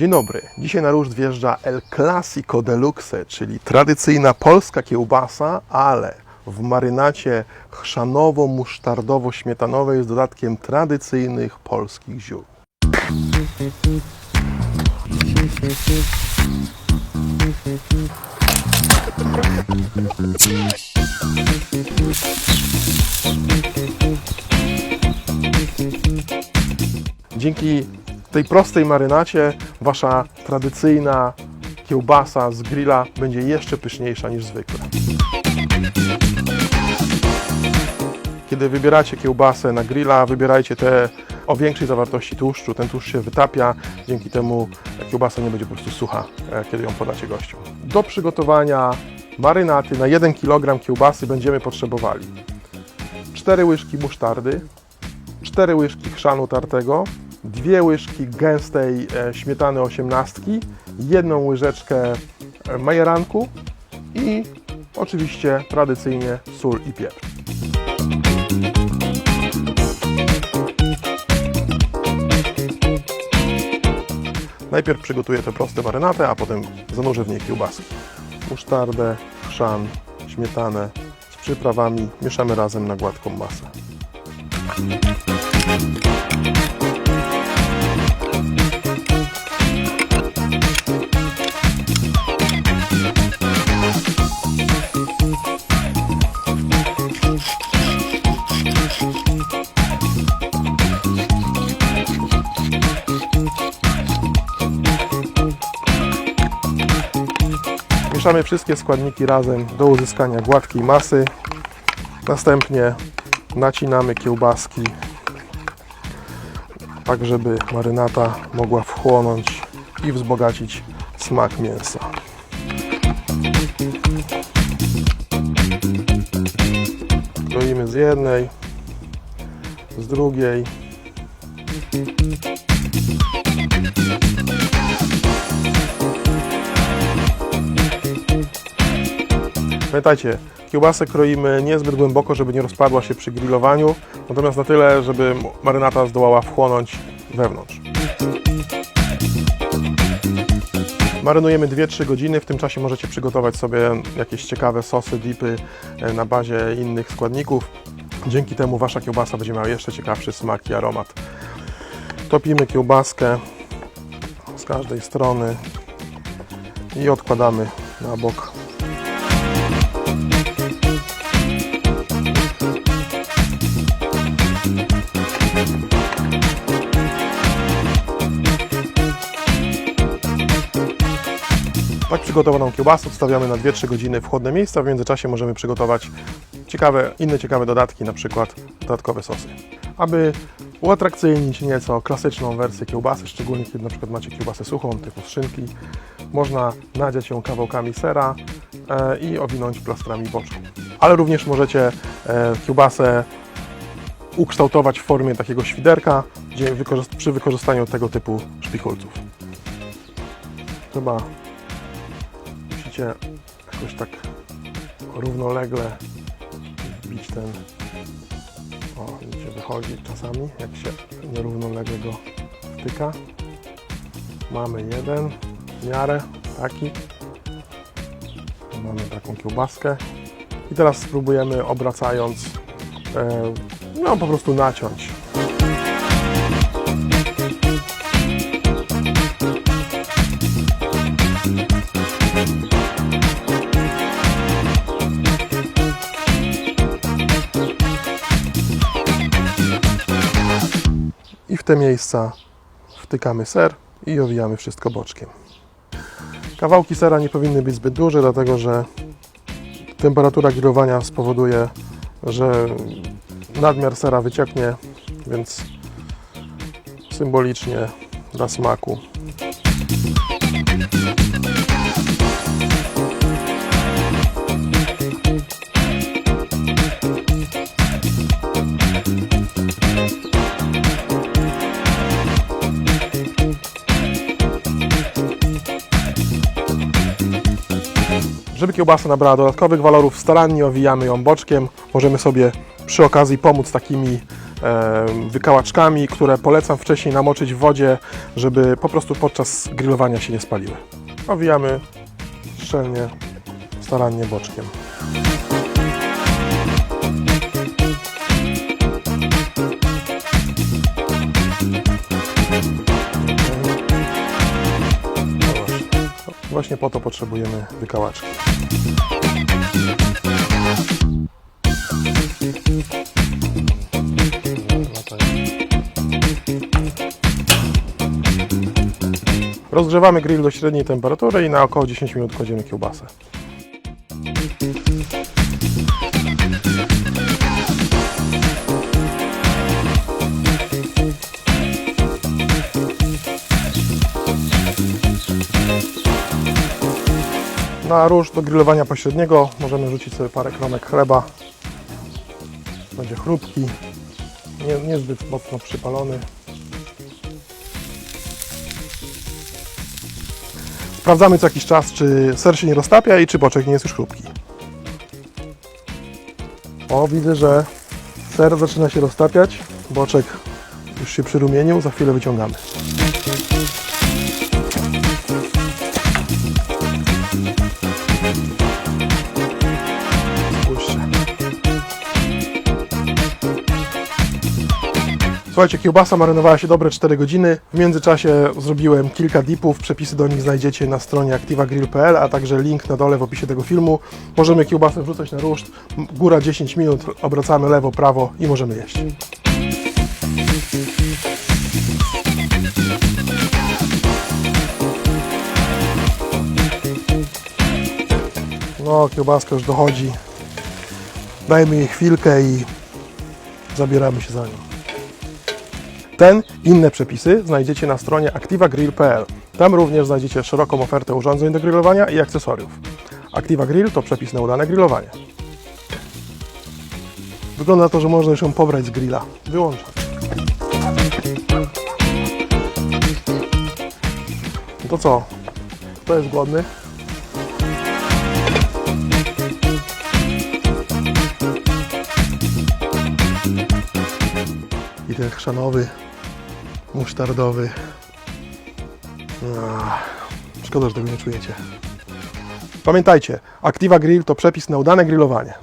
Dzień dobry. Dzisiaj na ruszt wjeżdża El Clasico Deluxe, czyli tradycyjna polska kiełbasa, ale w marynacie chrzanowo-musztardowo-śmietanowej z dodatkiem tradycyjnych polskich ziół. Dzięki tej prostej marynacie wasza tradycyjna kiełbasa z grilla będzie jeszcze pyszniejsza niż zwykle. Kiedy wybieracie kiełbasę na grilla, wybierajcie te o większej zawartości tłuszczu. Ten tłuszcz się wytapia, dzięki temu kiełbasa nie będzie po prostu sucha, e, kiedy ją podacie gościom. Do przygotowania marynaty na 1 kg kiełbasy będziemy potrzebowali 4 łyżki musztardy, 4 łyżki chrzanu tartego, 2 łyżki gęstej e, śmietany osiemnastki, jedną łyżeczkę e, majeranku i oczywiście tradycyjnie sól i pieprz. Najpierw przygotuję tę prostą marynatę, a potem zanurzę w niej kiełbaski. Musztardę, chrzan, śmietanę z przyprawami mieszamy razem na gładką masę. Mieszamy wszystkie składniki razem do uzyskania gładkiej masy. Następnie nacinamy kiełbaski, tak żeby marynata mogła wchłonąć i wzbogacić smak mięsa. Kroimy z jednej, z drugiej. Pamiętajcie, kiełbasę kroimy niezbyt głęboko, żeby nie rozpadła się przy grillowaniu, natomiast na tyle, żeby marynata zdołała wchłonąć wewnątrz. Marynujemy 2-3 godziny, w tym czasie możecie przygotować sobie jakieś ciekawe sosy, dipy e, na bazie innych składników. Dzięki temu Wasza kiełbasa będzie miała jeszcze ciekawszy smak i aromat. Topimy kiełbaskę z każdej strony i odkładamy na bok. Tak przygotowaną kiełbasę odstawiamy na 2-3 godziny w chłodne miejsca. W międzyczasie możemy przygotować ciekawe, inne ciekawe dodatki, na przykład dodatkowe sosy. Aby uatrakcyjnić nieco klasyczną wersję kiełbasy, szczególnie kiedy na przykład macie kiełbasę suchą, typu szynki, można nadziać ją kawałkami sera e, i owinąć plastrami boczku. Ale również możecie e, kiełbasę ukształtować w formie takiego świderka przy wykorzystaniu tego typu szpikulców. Chyba musicie jakoś tak równolegle bić ten. O, widzicie, wychodzi czasami, jak się nierównolegle go wtyka. Mamy jeden w miarę taki. Mamy taką kiełbaskę. I teraz spróbujemy obracając, e, no po prostu naciąć. Te miejsca wtykamy ser i owijamy wszystko boczkiem. Kawałki sera nie powinny być zbyt duże, dlatego że temperatura grillowania spowoduje, że nadmiar sera wycieknie, więc symbolicznie dla smaku. Żeby kiełbasa nabrała dodatkowych walorów, starannie owijamy ją boczkiem. Możemy sobie przy okazji pomóc takimi e, wykałaczkami, które polecam wcześniej namoczyć w wodzie, żeby po prostu podczas grillowania się nie spaliły. Owijamy szczelnie, starannie boczkiem. Właśnie po to potrzebujemy wykałaczki. Rozgrzewamy grill do średniej temperatury i na około 10 minut kładziemy kiełbasę. Na róż do grillowania pośredniego możemy rzucić sobie parę kromek chleba. Będzie chrupki, nie, niezbyt mocno przypalony. Sprawdzamy co jakiś czas, czy ser się nie roztapia i czy boczek nie jest już chrupki. O, widzę, że ser zaczyna się roztapiać. Boczek już się przyrumienił, za chwilę wyciągamy. Słuchajcie, kiełbasa marynowała się dobre 4 godziny. W międzyczasie zrobiłem kilka dipów. Przepisy do nich znajdziecie na stronie activagrill.pl, a także link na dole w opisie tego filmu. Możemy kiełbasę wrzucać na ruszt. Góra 10 minut, obracamy lewo, prawo i możemy jeść. No, kiełbaska już dochodzi. Dajmy jej chwilkę i zabieramy się za nią. Ten i inne przepisy znajdziecie na stronie activagrill.pl. Tam również znajdziecie szeroką ofertę urządzeń do grillowania i akcesoriów. Activa Grill to przepis na udane grillowanie. Wygląda na to, że można już ją pobrać z grilla. Wyłączam. No to co? Kto jest głodny? I ten chrzanowy, musztardowy. Ach, szkoda, że tego nie czujecie. Pamiętajcie, Activa Grill to przepis na udane grillowanie.